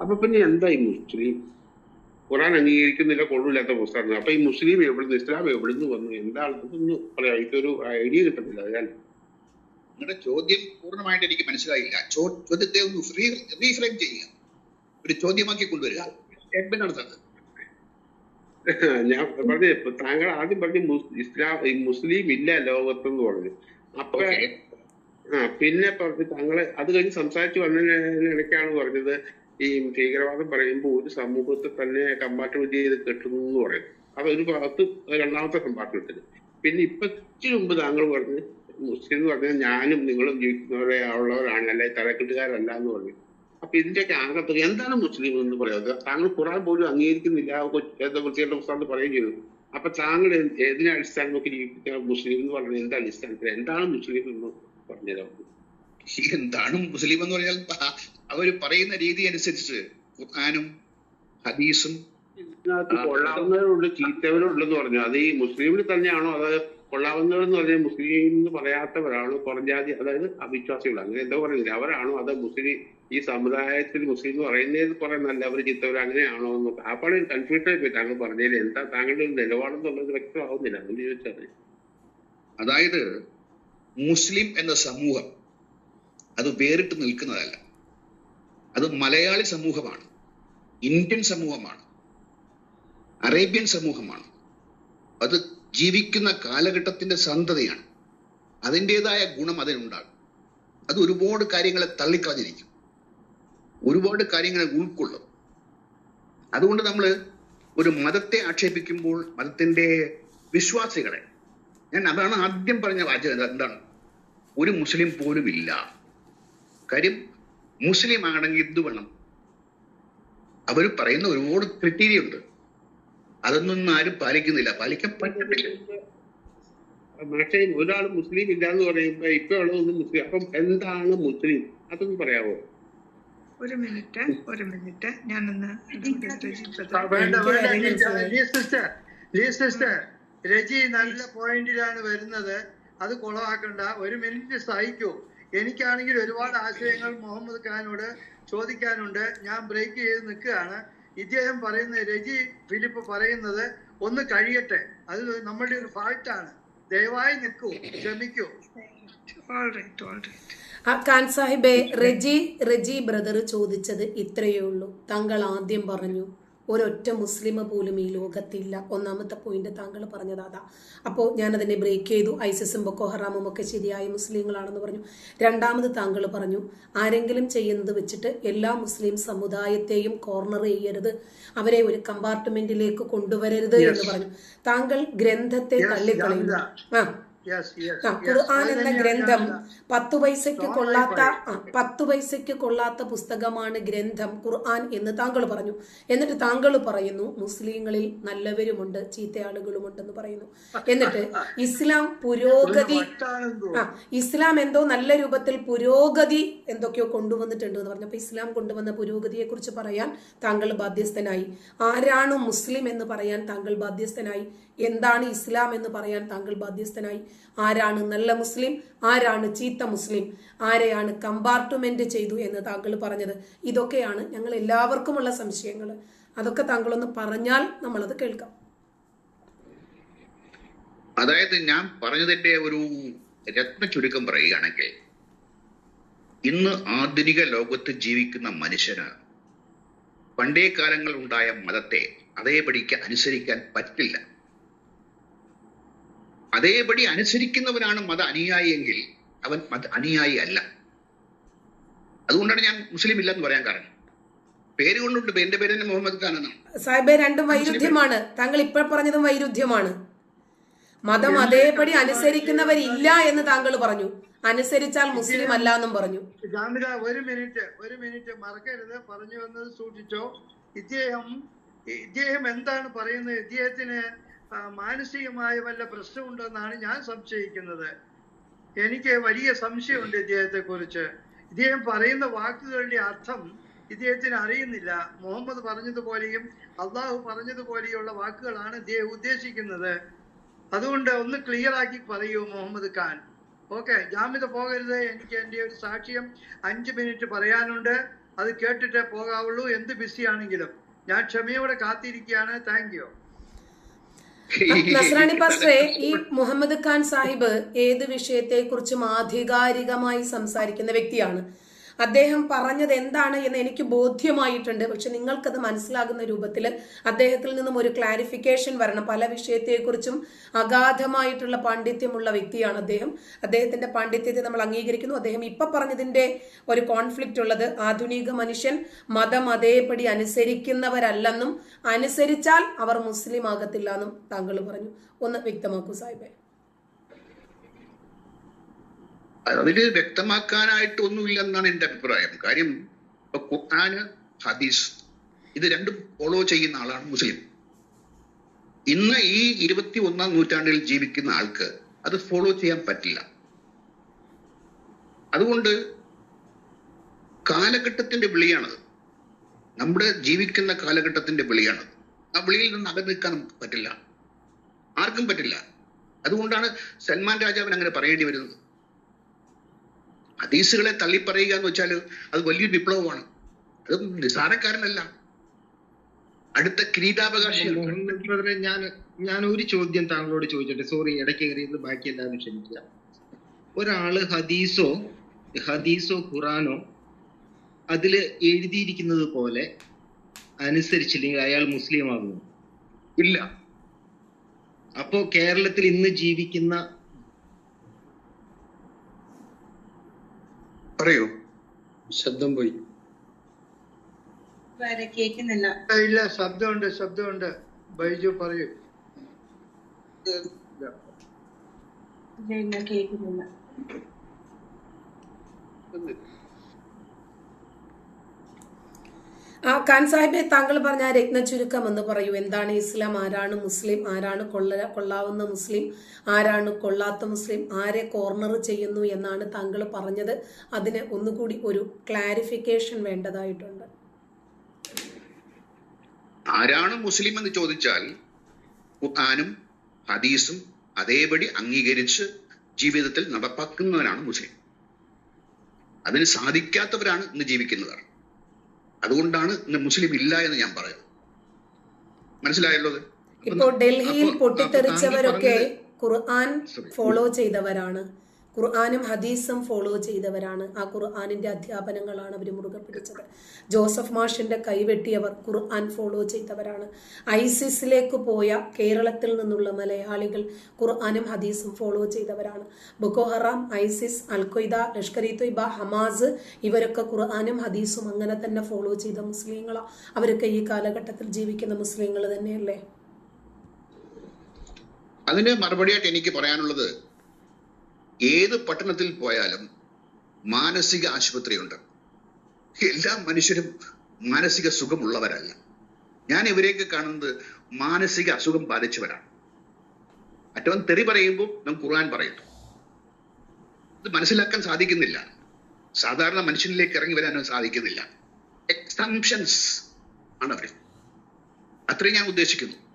അപ്പൊ പിന്നെ എന്താ ഈ മുസ്ലിം? ഖുറാൻ അംഗീകരിക്കുന്നില്ല കൊള്ളില്ലാത്ത പുസ്തകമാണ് അപ്പൊ ഈ മുസ്ലിം എവിടുന്ന് ഇസ്ലാം എവിടുന്ന് വന്നു? എന്താണ് ഇതൊന്നും പറയാം. എനിക്കൊരു ഐഡിയ കിട്ടുന്നില്ല ഞാൻ നിങ്ങളുടെ ചോദ്യം പൂർണമായിട്ട് എനിക്ക് മനസ്സിലായില്ല. ചോദ്യത്തെ ഒന്ന് റീഫ്രെയിം ചെയ്യുക. ഒരു ചോദ്യമാക്കി കൊണ്ടുവരിക. സ്റ്റേറ്റ്മെന്റ് നടത്തുന്നത് ഞാൻ പറഞ്ഞ താങ്കൾ ആദ്യം പറഞ്ഞു ഇസ്ലാം ഈ മുസ്ലിം ഇല്ല ലോകത്തെന്ന് പറഞ്ഞു. അപ്പൊ ആ പിന്നെ പറഞ്ഞു താങ്കളെ അത് കഴിഞ്ഞ് സംസാരിച്ചു വന്നതിനിടയ്ക്കാണ് പറഞ്ഞത് ഈ ഭീകരവാദം പറയുമ്പോൾ ഒരു സമൂഹത്തെ തന്നെ കമ്പാർട്ട്മെന്റ് ചെയ്ത് കെട്ടുന്നു എന്ന് പറയുന്നത് അതൊരു ഭാഗത്ത് രണ്ടാമത്തെ കമ്പാർട്ട്മെന്റിൽ പിന്നെ ഇപ്പൊ ഇച്ചിരി മുമ്പ് താങ്കൾ പറഞ്ഞ് മുസ്ലിം എന്ന് പറഞ്ഞാൽ ഞാനും നിങ്ങളും ജീവിക്കുന്നവരെ ഉള്ളവരാണ് അല്ലെ തലക്കെട്ടുകാരല്ല എന്ന് പറഞ്ഞു. അപ്പൊ ഇതിന്റെയൊക്കെ ആകത്ത് എന്താണ് മുസ്ലിം എന്ന് പറയുന്നത്? താങ്കൾ ഖുറാൻ പോലും അംഗീകരിക്കുന്നില്ല. വൃത്തിയുടെ പുസ്തകത്തിൽ പറയുകയും ചെയ്തു. അപ്പൊ താങ്കൾ ഏതിനെ അടിസ്ഥാനം നോക്കി ജീവിക്കുന്ന മുസ്ലിം എന്ന് പറഞ്ഞത് എന്താ അടിസ്ഥാനത്തിൽ എന്താണ് മുസ്ലിം എന്ന് പറഞ്ഞുതരാം എന്താണ് മുസ്ലിം എന്ന് പറഞ്ഞാൽ അവർ പറയുന്ന രീതി അനുസരിച്ച് ഖുർആാനും ഹദീസും കൊള്ളാവുന്നവരുണ്ട് ചീത്തവരുണ്ടെന്ന് പറഞ്ഞു. അത് ഈ മുസ്ലിമിൽ തന്നെയാണോ? അത് കൊള്ളാവുന്നവരെന്ന് പറഞ്ഞാൽ മുസ്ലിം എന്ന് പറയാത്തവരാണോ കുറഞ്ഞാതി അതായത് അവിശ്വാസികൾ. അങ്ങനെ എന്തോ പറയുന്നില്ല. അവരാണോ അത് മുസ്ലിം ഈ സമുദായത്തിൽ മുസ്ലിം എന്ന് പറയുന്നത് കുറെ നല്ലവർ ചീത്തവർ അങ്ങനെയാണോ എന്ന് അപ്പോൾ കൺഫ്യൂഷൻ ആയി പോയി. താങ്കൾ പറഞ്ഞതിൽ എന്താ താങ്കളുടെ ഒരു നിലപാടെന്നുള്ളത് വ്യക്തമാവുന്നില്ല. അതുകൊണ്ട് ചോദിച്ചാൽ അതായത് മുസ്ലിം എന്ന സമൂഹം അത് വേറിട്ട് നിൽക്കുന്നതല്ല. അത് മലയാളി സമൂഹമാണ്. ഇന്ത്യൻ സമൂഹമാണ്. അറേബ്യൻ സമൂഹമാണ്. അത് ജീവിക്കുന്ന കാലഘട്ടത്തിന്റെ സന്തതയാണ് അതിന്റെതായ ഗുണം അതിനുണ്ടാകും. അത് ഒരുപാട് കാര്യങ്ങളെ തള്ളിക്കളഞ്ഞിരിക്കും. ഒരുപാട് കാര്യങ്ങളെ ഉൾക്കൊള്ളും. അതുകൊണ്ട് നമ്മൾ ഒരു മതത്തെ ആക്ഷേപിക്കുമ്പോൾ മതത്തിന്റെ വിശ്വാസികളെ ഞാൻ അതാണ് ആദ്യം പറഞ്ഞ വാചകം എന്താണ്? ഒരു മുസ്ലിം പോലും ഇല്ല കാര്യം മുസ്ലിം ആണെങ്കിൽ എന്ത് വേണം? അവർ പറയുന്ന ഒരുപാട് ക്രിറ്റീരിയ ഉണ്ട്. അതൊന്നും ആരും പാലിക്കുന്നില്ല. പാലിക്കാൻ പറ്റത്തില്ല പക്ഷേ ഒരാൾ മുസ്ലിം ഇല്ല എന്ന് പറയുമ്പോ ഇപ്പൊ ഉള്ളതൊന്നും മുസ്ലിം. അപ്പം എന്താണ് മുസ്ലിം? അതൊന്ന് പറയാവോ? ഒരു മിനിറ്റ് ഒരു മിനിറ്റ്. ഞാനൊന്ന് രജി നല്ല പോയിന്റിലാണ് വരുന്നത്. അത് കുളമാക്കണ്ട. ഒരു മിനിറ്റ് സഹിക്കൂ. എനിക്കാണെങ്കിൽ ഒരുപാട് ആശയങ്ങൾ മുഹമ്മദ് ഖാനോട് ചോദിക്കാനുണ്ട്. ഞാൻ ബ്രേക്ക് ചെയ്ത് നിൽക്കുകയാണ്. ഇദ്ദേഹം പറയുന്ന രജി ഫിലിപ്പ് പറയുന്നത് ഒന്ന് കഴിയട്ടെ. അത് നമ്മളുടെ ഒരു ഫാക്റ്റാണ് ദയവായി നിൽക്കൂ ക്ഷമിക്കൂ. ഖാൻ സാഹിബെ റെജി റെജി ബ്രദർ ചോദിച്ചത് ഇത്രയേ ഉള്ളൂ. താങ്കൾ ആദ്യം പറഞ്ഞു. ഒരൊറ്റ മുസ്ലിം പോലും ഈ ലോകത്തില്ല. ഒന്നാമത്തെ പോയിന്റ് താങ്കൾ പറഞ്ഞത് അതാ. അപ്പോൾ ഞാനതിനെ ബ്രേക്ക് ചെയ്തു. ഐസിസും ബൊക്കോ ഹറാമും ഒക്കെ ശരിയായ മുസ്ലിങ്ങളാണെന്ന് പറഞ്ഞു. രണ്ടാമത് താങ്കൾ പറഞ്ഞു ആരെങ്കിലും ചെയ്യുന്നത് വെച്ചിട്ട് എല്ലാ മുസ്ലിം സമുദായത്തെയും കോർണർ ചെയ്യരുത്. അവരെ ഒരു കമ്പാർട്ട്മെന്റിലേക്ക് കൊണ്ടുവരരുത് എന്ന് പറഞ്ഞു. താങ്കൾ ഗ്രന്ഥത്തെ തള്ളിക്കളയുന്നു. ആ, ഖുർആൻ എന്ന ഗ്രന്ഥം പത്ത് പൈസയ്ക്ക് കൊള്ളാത്ത പത്ത് പൈസയ്ക്ക് കൊള്ളാത്ത പുസ്തകമാണ് ഗ്രന്ഥം ഖുർആൻ എന്ന് താങ്കൾ പറഞ്ഞു. എന്നിട്ട് താങ്കൾ പറയുന്നു മുസ്ലിങ്ങളിൽ നല്ലവരുമുണ്ട് ചീത്ത ആളുകളുമുണ്ടെന്ന് പറയുന്നു. എന്നിട്ട് ഇസ്ലാം പുരോഗതി ആ ഇസ്ലാം എന്തോ നല്ല രൂപത്തിൽ പുരോഗതി എന്തൊക്കെയോ കൊണ്ടുവന്നിട്ടുണ്ട് എന്ന് പറഞ്ഞപ്പോൾ ഇസ്ലാം കൊണ്ടുവന്ന പുരോഗതിയെ കുറിച്ച് പറയാൻ താങ്കൾ ബാധ്യസ്ഥനായി. ആരാണ് മുസ്ലിം എന്ന് പറയാൻ താങ്കൾ ബാധ്യസ്ഥനായി? എന്താണ് ഇസ്ലാം എന്ന് പറയാൻ താങ്കൾ ബാധ്യസ്ഥനായി? ആരാണ് നല്ല മുസ്ലിം? ആരാണ് ചീത്ത മുസ്ലിം? ആരെയാണ് കമ്പാർട്ട്മെന്റ് ചെയ്തു എന്ന് താങ്കൾ പറഞ്ഞത്? ഇതൊക്കെയാണ് ഞങ്ങൾ എല്ലാവർക്കുമുള്ള സംശയങ്ങൾ. അതൊക്കെ താങ്കളൊന്ന് പറഞ്ഞാൽ നമ്മളത് കേൾക്കാം. അതായത് ഞാൻ പറഞ്ഞതിന്റെ ഒരു രത്ന ചുരുക്കം പറയുകയാണെങ്കിൽ ഇന്ന് ആധുനിക ലോകത്ത് ജീവിക്കുന്ന മനുഷ്യന് പണ്ടേ കാലങ്ങൾ ഉണ്ടായ മതത്തെ അതേപടിക്ക് അനുസരിക്കാൻ പറ്റില്ല. അതേപടി അനുസരിക്കുന്നവനാണ് മത അനുയായി എങ്കിൽ അവൻ മത അനുയായി അല്ല. അതുകൊണ്ടാണ് ഞാൻ മുസ്ലിം ഇല്ലെന്ന് പറയാൻ കാരണം. പേര് കൊണ്ടുണ്ട്. എന്റെ പേര് തന്നെ മുഹമ്മദ് ഖാൻ എന്നാണ്. സാഹിബെ രണ്ടും വൈരുദ്ധ്യമാണ്. താങ്കൾ ഇപ്പോൾ പറഞ്ഞതും വൈരുദ്ധ്യമാണ്. മതം അതേപടി അനുസരിക്കുന്നവരില്ല എന്ന് താങ്കൾ പറഞ്ഞു. അനുസരിച്ചാൽ മുസ്ലിം അല്ല എന്നും പറഞ്ഞു. ജാമിദ ഒരു മിനിറ്റ് ഒരു മിനിറ്റ് മറക്കരുത്. പറഞ്ഞു വന്നത് സൂക്ഷിച്ചോ. ഇദ്ദേഹം ഇദ്ദേഹം എന്താണ് പറയുന്നത്? ഇദ്ദേഹത്തിന് മാനസികമായ വല്ല പ്രശ്നമുണ്ടെന്നാണ് ഞാൻ സംശയിക്കുന്നത്. എനിക്ക് വലിയ സംശയമുണ്ട് ഇദ്ദേഹത്തെ കുറിച്ച് ഇദ്ദേഹം പറയുന്ന വാക്കുകളുടെ അർത്ഥം ഇദ്ദേഹത്തിന് അറിയുന്നില്ല. മുഹമ്മദ് പറഞ്ഞതുപോലെയും അള്ളാഹു പറഞ്ഞതുപോലെയുള്ള വാക്കുകളാണ് ഇദ്ദേഹം ഉദ്ദേശിക്കുന്നത്. അതുകൊണ്ട് ഒന്ന് ക്ലിയർ ആക്കി പറയൂ മുഹമ്മദ് ഖാൻ. ഓക്കെ ജാമ്യത പോകരുത്. എനിക്ക് എന്റെ ഒരു സാക്ഷ്യം അഞ്ച് മിനിറ്റ് പറയാനുണ്ട്. അത് കേട്ടിട്ടേ പോകാവുള്ളൂ. എന്ത് ബിസിയാണെങ്കിലും. ഞാൻ ക്ഷമയോടെ കാത്തിരിക്കുകയാണ്. Thank you. നസ്രാണി പാസ്റ്ററെ ഈ മുഹമ്മദ് ഖാൻ സാഹിബ് ഏത് വിഷയത്തെ കുറിച്ചും ആധികാരികമായി സംസാരിക്കുന്ന വ്യക്തിയാണ്. അദ്ദേഹം പറഞ്ഞത് എന്താണ് എന്ന് എനിക്ക് ബോധ്യമായിട്ടുണ്ട്. പക്ഷെ നിങ്ങൾക്കത് മനസ്സിലാകുന്ന രൂപത്തിൽ അദ്ദേഹത്തിൽ നിന്നും ഒരു ക്ലാരിഫിക്കേഷൻ വരണം. പല വിഷയത്തെക്കുറിച്ചും അഗാധമായിട്ടുള്ള പാണ്ഡിത്യമുള്ള വ്യക്തിയാണ് അദ്ദേഹം. അദ്ദേഹത്തിന്റെ പാണ്ഡിത്യത്തെ നമ്മൾ അംഗീകരിക്കുന്നു. അദ്ദേഹം ഇപ്പൊ പറഞ്ഞതിന്റെ ഒരു കോൺഫ്ലിക്റ്റ് ഉള്ളത് ആധുനിക മനുഷ്യൻ മതം അതേപടി അനുസരിക്കുന്നവരല്ലെന്നും അനുസരിച്ചാൽ അവർ മുസ്ലിം ആകത്തില്ല എന്നും താങ്കൾ പറഞ്ഞു. ഒന്ന് വ്യക്തമാക്കൂ സാഹിബേ. അതിൽ വ്യക്തമാക്കാനായിട്ട് എന്റെ അഭിപ്രായം. കാര്യം ഇപ്പൊ ഖുർആന് ഹദീസ് ഇത് രണ്ടും ഫോളോ ചെയ്യുന്ന ആളാണ് മുസ്ലിം. ഇന്ന് ഈ ഇരുപത്തി ഒന്നാം നൂറ്റാണ്ടിൽ ജീവിക്കുന്ന ആൾക്ക് അത് ഫോളോ ചെയ്യാൻ പറ്റില്ല. അതുകൊണ്ട് കാലഘട്ടത്തിന്റെ വിളിയാണത്. നമ്മുടെ ജീവിക്കുന്ന കാലഘട്ടത്തിന്റെ വിളിയാണത്. ആ വിളിയിൽ നിന്ന് അകന്നു നിൽക്കാൻ നമുക്ക് പറ്റില്ല. ആർക്കും പറ്റില്ല. അതുകൊണ്ടാണ് സൽമാൻ രാജാവിന് അങ്ങനെ പറയേണ്ടി വരുന്നത്. ഹദീസുകളെ തള്ളിപ്പറയുക എന്ന് വെച്ചാൽ അത് വലിയൊരു വിപ്ലവമാണ്. അത് നിസാരക്കാരനല്ല അടുത്ത കിരീടാവകാശം ഞാൻ ഞാൻ ഒരു ചോദ്യം താങ്കളോട് ചോദിച്ചോട്ടെ സോറി ഇടയ്ക്ക് കയറിയത് ബാക്കി എല്ലാവരും ക്ഷമിക്കുക. ഒരാൾ ഹദീസോ ഹദീസോ ഖുറാനോ അതിൽ എഴുതിയിരിക്കുന്നത് പോലെ അനുസരിച്ചില്ലെങ്കിൽ അയാൾ മുസ്ലിം ആകുന്നു ഇല്ല. അപ്പോ കേരളത്തിൽ ഇന്ന് ജീവിക്കുന്ന പറയൂ. ശബ്ദം പോയി. വരെ കേൾക്കുന്നില്ല ഇല്ല ശബ്ദമുണ്ട് ശബ്ദമുണ്ട്. ബൈജു പറയൂ. കേൾക്കുന്നില്ല ആ ഖാൻ സാഹിബെ താങ്കൾ പറഞ്ഞ രത്ന ചുരുക്കം എന്ന് പറയൂ. എന്താണ് ഇസ്ലാം? ആരാണ് മുസ്ലിം? ആരാണ് കൊള്ള കൊള്ളാവുന്ന മുസ്ലിം? ആരാണ് കൊള്ളാത്ത മുസ്ലിം? ആരെ കോർണർ ചെയ്യുന്നു എന്നാണ് താങ്കൾ പറഞ്ഞത്. അതിന് ഒന്നുകൂടി ഒരു ക്ലാരിഫിക്കേഷൻ വേണ്ടതായിട്ടുണ്ട്. ആരാണ് മുസ്ലിം എന്ന് ചോദിച്ചാൽ ഖുർആാനും ഹദീസും അതേപടി അംഗീകരിച്ച് ജീവിതത്തിൽ നടപ്പാക്കുന്നവരാണ് മുസ്ലിം. അതിന് സാധിക്കാത്തവരാണ് ഇന്ന് ജീവിക്കുന്നവർ. അതുകൊണ്ടാണ് ഇന്ന് മുസ്ലിം ഇല്ല എന്ന് ഞാൻ പറയുന്നത്. മനസ്സിലായല്ലോ ഇപ്പോൾ ഡൽഹിയിൽ പൊട്ടിത്തെറിച്ചവരൊക്കെ ഖുർആൻ ഫോളോ ചെയ്തവരാണ്. ഖുർആാനും ഹദീസും ഫോളോ ചെയ്തവരാണ്. ആ ഖുർആാനിന്റെ അധ്യാപനങ്ങളാണ് അവർ മുറുകെ പിടിച്ചത്. ജോസഫ് മാഷിന്റെ കൈവെട്ടിയവർ ഖുർആൻ ഫോളോ ചെയ്തവരാണ്. ഐസിസിലേക്ക് പോയ കേരളത്തിൽ നിന്നുള്ള മലയാളികൾ ഖുർആാനും ഹദീസും ഫോളോ ചെയ്തവരാണ്. Boko Haram ISIS al Qaeda Lashkar e Taiba Hamas ഇവരൊക്കെ ഖുർആാനും ഹദീസും അങ്ങനെ തന്നെ ഫോളോ ചെയ്ത മുസ്ലിങ്ങളാണ് അവരൊക്കെ ഈ കാലഘട്ടത്തിൽ ജീവിക്കുന്ന മുസ്ലിങ്ങൾ തന്നെയല്ലേ? അതിന് മറുപടിയായിട്ട് എനിക്ക് പറയാനുള്ളത് ഏത് പട്ടണത്തിൽ പോയാലും മാനസിക ആശുപത്രിയുണ്ട്. എല്ലാ മനുഷ്യരും മാനസിക സുഖമുള്ളവരല്ല. ഞാൻ ഇവരെയൊക്കെ കാണുന്നത് മാനസിക അസുഖം ബാധിച്ചവരാണ്. മറ്റവൻ തെറി പറയുമ്പോൾ നാം ഖുർആൻ പറയുന്നു ഇത് മനസ്സിലാക്കാൻ സാധിക്കുന്നില്ല. സാധാരണ മനുഷ്യനിലേക്ക് ഇറങ്ങി വരാനും സാധിക്കുന്നില്ല. എക്സംഷൻസ് ആണ് അവർ അത്രയും ഞാൻ ഉദ്ദേശിക്കുന്നു.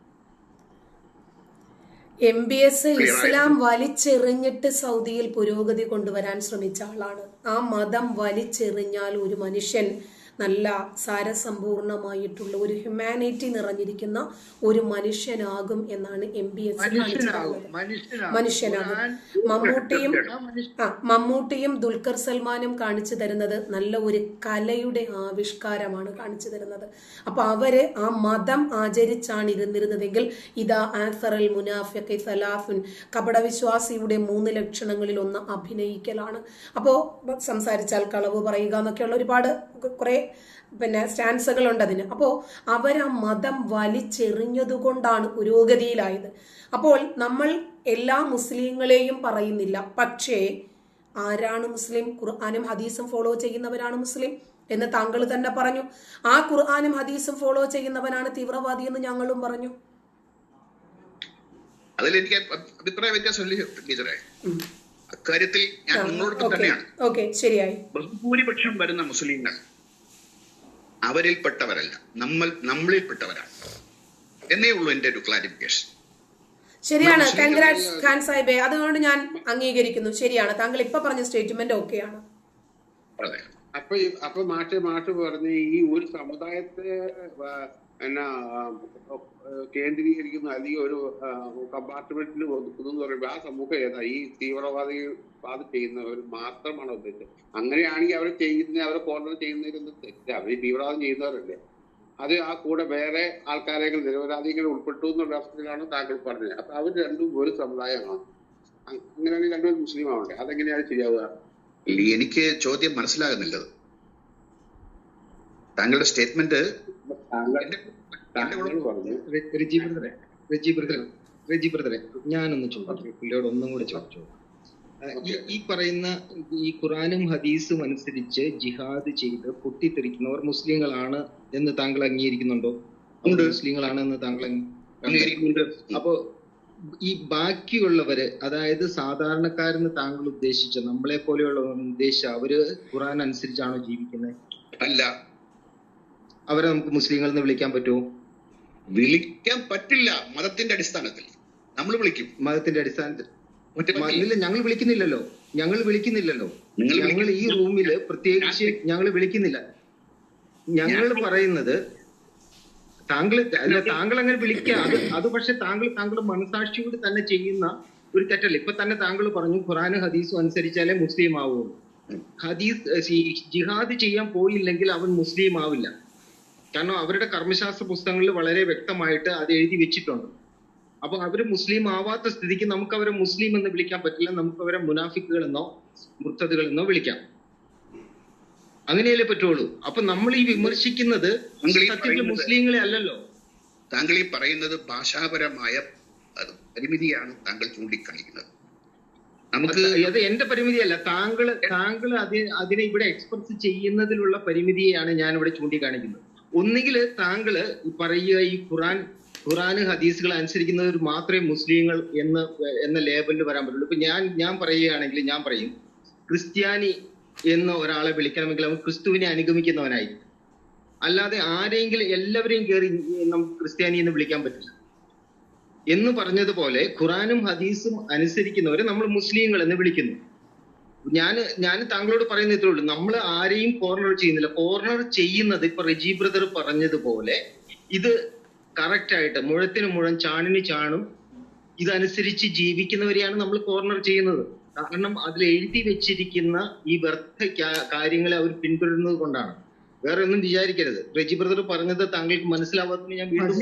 എം ബി എസ് ഇസ്ലാം വലിച്ചെറിഞ്ഞിട്ട് സൗദിയിൽ പുരോഗതി കൊണ്ടുവരാൻ ശ്രമിച്ച ആളാണ്. ആ മതം വലിച്ചെറിഞ്ഞാൽ ഒരു മനുഷ്യൻ നല്ല സാരസമ്പൂർണമായിട്ടുള്ള ഒരു ഹ്യൂമാനിറ്റി നിറഞ്ഞിരിക്കുന്ന ഒരു മനുഷ്യനാകും എന്നാണ് എം ബി എസ് മനുഷ്യനാകും മമ്മൂട്ടിയും ആ മമ്മൂട്ടിയും ദുൽഖർ സൽമാനും കാണിച്ചു തരുന്നത് നല്ല ഒരു കലയുടെ ആവിഷ്കാരമാണ് കാണിച്ചു തരുന്നത്. അപ്പൊ അവർ ആ മതം ആചരിച്ചാണ് ഇരുന്നിരുന്നതെങ്കിൽ ഇതാ ആഫറൽ മുനാഫിഖി സലാഫുൻ കപടവിശ്വാസിയുടെ മൂന്ന് ലക്ഷണങ്ങളിൽ ഒന്ന് അഭിനയിക്കലാണ്. അപ്പോ സംസാരിച്ചാൽ കളവ് പറയുക എന്നൊക്കെയുള്ള ഒരുപാട് കുറെ പിന്നെ സ്റ്റാൻസുകളുണ്ട് അതിന്. അപ്പോൾ അവർ ആ മതം വലിച്ചെറിഞ്ഞതുകൊണ്ടാണ് പുരോഗതിയിലായത്. അപ്പോൾ നമ്മൾ എല്ലാ മുസ്ലിങ്ങളെയും പറയുന്നില്ല പക്ഷേ ആരാണ് മുസ്ലിം? ഖുർആാനും ഹദീസും ഫോളോ ചെയ്യുന്നവരാണ് മുസ്ലിം എന്ന് താങ്കൾ തന്നെ പറഞ്ഞു. ആ ഖുർആാനും ഹദീസും ഫോളോ ചെയ്യുന്നവനാണ് തീവ്രവാദി എന്ന് ഞങ്ങളും പറഞ്ഞു. അതിൽ എനിക്ക് അഭിപ്രായ വ്യത്യാസമില്ല ടീച്ചറെ? അക്കാര്യത്തിൽ ഞാൻ നിങ്ങളോടൊപ്പം തന്നെയാണ്. ശരിയായി. ബഹുഭൂരിപക്ഷം വരുന്ന മുസ്ലിങ്ങൾ അവരിൽപ്പെട്ടവരല്ല. നമ്മൾ നമ്മളിൽപ്പെട്ടവരാണ്. എന്നേ ഉള്ളൂ എന്റെ ഒരു ക്ലാരിഫിക്കേഷൻ ശരിയാണ്. കൺഗ്രാറ്റ്സ് ഖാൻ സാഹിബെ അതുകൊണ്ട് ഞാൻ അംഗീകരിക്കുന്നു. ശരിയാണ്. താങ്കൾ ഇപ്പൊ പറഞ്ഞ സ്റ്റേറ്റ്മെന്റ് ഓക്കെയാണ് അതെ. അപ്പൊ അപ്പൊ മാഷ് മാഷ് പറഞ്ഞ് ഈ ഒരു സമുദായത്തെ എന്നാ കേന്ദ്രീകരിക്കുന്ന അല്ലെങ്കിൽ ഒരു കമ്പാർട്ട്മെന്റിൽ ഒതുക്കുന്നു എന്ന് പറയുമ്പോൾ ആ സമൂഹം ഏതാ? ഈ തീവ്രവാദി വാദം ചെയ്യുന്നവർ മാത്രമാണ് ഉദ്ദേശിച്ചത് അങ്ങനെയാണെങ്കിൽ അവർ ചെയ്യുന്ന അവരെ കോർണർ ചെയ്യുന്നതിലൊന്നും തെറ്റ് അവർ തീവ്രവാദം ചെയ്യുന്നവരല്ലേ. അത് ആ കൂടെ വേറെ ആൾക്കാരെ നിരപരാധികൾ ഉൾപ്പെട്ടു എന്നുള്ള അവസ്ഥയിലാണ് താങ്കൾ പറഞ്ഞത്. അപ്പൊ അവർ രണ്ടും ഒരു സമുദായമാണ്. അങ്ങനെയാണെങ്കിൽ രണ്ടും മുസ്ലിം ആവണ്ടേ അതെങ്ങനെയാണ് ശരിയാവുക? എനിക്ക് ചോദ്യം മനസ്സിലാകുന്നില്ലത് താങ്കളുടെ സ്റ്റേറ്റ്മെന്റ് റെജി ബ്രദറെ ഞാനൊന്ന് ചോദിച്ചു പുള്ളിയോട് ഒന്നും കൂടെ ചോദിച്ചു ഈ ഈ പറയുന്ന ഈ ഖുറാനും ഹദീസും അനുസരിച്ച് ജിഹാദ് ചെയ്ത് പൊട്ടിത്തെറിക്കുന്നവർ മുസ്ലിങ്ങളാണ് എന്ന് താങ്കൾ അംഗീകരിക്കുന്നുണ്ടോ. മുസ്ലിങ്ങളാണ് എന്ന് താങ്കൾ അംഗീ- അംഗീകരിക്കുന്നുണ്ട്. അപ്പോ ഈ ബാക്കിയുള്ളവര് അതായത് സാധാരണക്കാരെന്ന് താങ്കൾ ഉദ്ദേശിച്ച? നമ്മളെ പോലെയുള്ളവർ ഉദ്ദേശിച്ച? അവർ ഖുറാൻ അനുസരിച്ചാണോ ജീവിക്കുന്നത് അല്ല. അവരെ നമുക്ക് മുസ്ലിങ്ങൾ എന്ന് വിളിക്കാൻ പറ്റുമോ? വിളിക്കാൻ പറ്റില്ല മതത്തിന്റെ അടിസ്ഥാനത്തിൽ. നമ്മൾ വിളിക്കും. മതത്തിന്റെ അടിസ്ഥാനത്തിൽ. ഇല്ല ഞങ്ങൾ വിളിക്കുന്നില്ലല്ലോ. ഞങ്ങൾ വിളിക്കുന്നില്ലല്ലോ. ഞങ്ങൾ ഈ റൂമിൽ പ്രത്യേകിച്ച് ഞങ്ങൾ വിളിക്കുന്നില്ല. ഞങ്ങൾ പറയുന്നത് താങ്കൾ അല്ല താങ്കൾ അങ്ങനെ വിളിക്കുക അത് അത് പക്ഷെ താങ്കൾ താങ്കളുടെ മനസാക്ഷിയോട് തന്നെ ചെയ്യുന്ന ഒരു തെറ്റല്ല. ഇപ്പൊ തന്നെ താങ്കൾ പറഞ്ഞു ഖുറാനും ഹദീസും അനുസരിച്ചാലേ മുസ്ലിം ആവൂ ഹദീസ് ജിഹാദ് ചെയ്യാൻ പോയില്ലെങ്കിൽ അവൻ മുസ്ലിം ആവില്ല. കാരണം അവരുടെ കർമ്മശാസ്ത്ര പുസ്തകങ്ങളിൽ വളരെ വ്യക്തമായിട്ട് അത് എഴുതി വെച്ചിട്ടുണ്ട്. അപ്പൊ അവർ മുസ്ലിം ആവാത്ത സ്ഥിതിക്ക് നമുക്ക് അവരെ മുസ്ലിം എന്ന് വിളിക്കാൻ പറ്റില്ല. നമുക്ക് അവരെ മുനാഫിക്കുകൾ എന്നോ മുർത്തതുകൾ എന്നോ വിളിക്കാം. അങ്ങനെയല്ലേ പറ്റുള്ളൂ. അപ്പൊ നമ്മൾ ഈ വിമർശിക്കുന്നത് സത്യത്തിൽ മുസ്ലിങ്ങളെ അല്ലല്ലോ. താങ്കൾ ഈ പറയുന്നത് ഭാഷാപരമായ പരിമിതിയാണ് താങ്കൾ ചൂണ്ടിക്കാണിക്കുന്നത്. നമുക്ക് അത് എന്റെ പരിമിതിയല്ല. താങ്കൾ താങ്കൾ അത് അതിനെ ഇവിടെ എക്സ്പ്രസ് ചെയ്യുന്നതിലുള്ള പരിമിതിയാണ് ഞാൻ ഇവിടെ ചൂണ്ടിക്കാണിക്കുന്നത്. ഒന്നുകിൽ താങ്കൾ പറയുക ഈ ഖുറാൻ ഖുറാന് ഹദീസുകൾ അനുസരിക്കുന്നവർ മാത്രമേ മുസ്ലിങ്ങൾ എന്ന് എന്ന ലേബലിൽ വരാൻ പറ്റുള്ളൂ. ഇപ്പൊ ഞാൻ ഞാൻ പറയുകയാണെങ്കിൽ ഞാൻ പറയും ക്രിസ്ത്യാനി എന്ന് ഒരാളെ വിളിക്കണമെങ്കിൽ അവൻ ക്രിസ്തുവിനെ അനുഗമിക്കുന്നവനായിരിക്കും അല്ലാതെ ആരെങ്കിലും എല്ലാവരെയും കയറി നമുക്ക് ക്രിസ്ത്യാനി എന്ന് വിളിക്കാൻ പറ്റില്ല. എന്ന് പറഞ്ഞതുപോലെ ഖുറാനും ഹദീസും അനുസരിക്കുന്നവരെ നമ്മൾ മുസ്ലിങ്ങൾ എന്ന് വിളിക്കുന്നു. ഞാൻ ഞാൻ താങ്കളോട് പറയുന്ന ഇത്രേ ഉള്ളൂ. നമ്മൾ ആരെയും കോർണർ ചെയ്യുന്നില്ല. കോർണർ ചെയ്യുന്നത് ഇപ്പൊ റെജി ബ്രദർ പറഞ്ഞതുപോലെ ഇത് കറക്റ്റ് ആയിട്ട് മുഴത്തിന് മുഴം ചാണിന് ചാണും ഇതനുസരിച്ച് ജീവിക്കുന്നവരെയാണ് നമ്മൾ കോർണർ ചെയ്യുന്നത്. കാരണം അതിൽ എഴുതി വെച്ചിരിക്കുന്ന ഈ വ്യർത്ഥ കാര്യങ്ങളെ അവർ പിന്തുടരുന്നത് കൊണ്ടാണ്. വേറെ ഒന്നും വിചാരിക്കരുത്. റെജി ബ്രദർ പറഞ്ഞത് താങ്കൾക്ക് മനസ്സിലാവാത്തത് ഞാൻ വീണ്ടും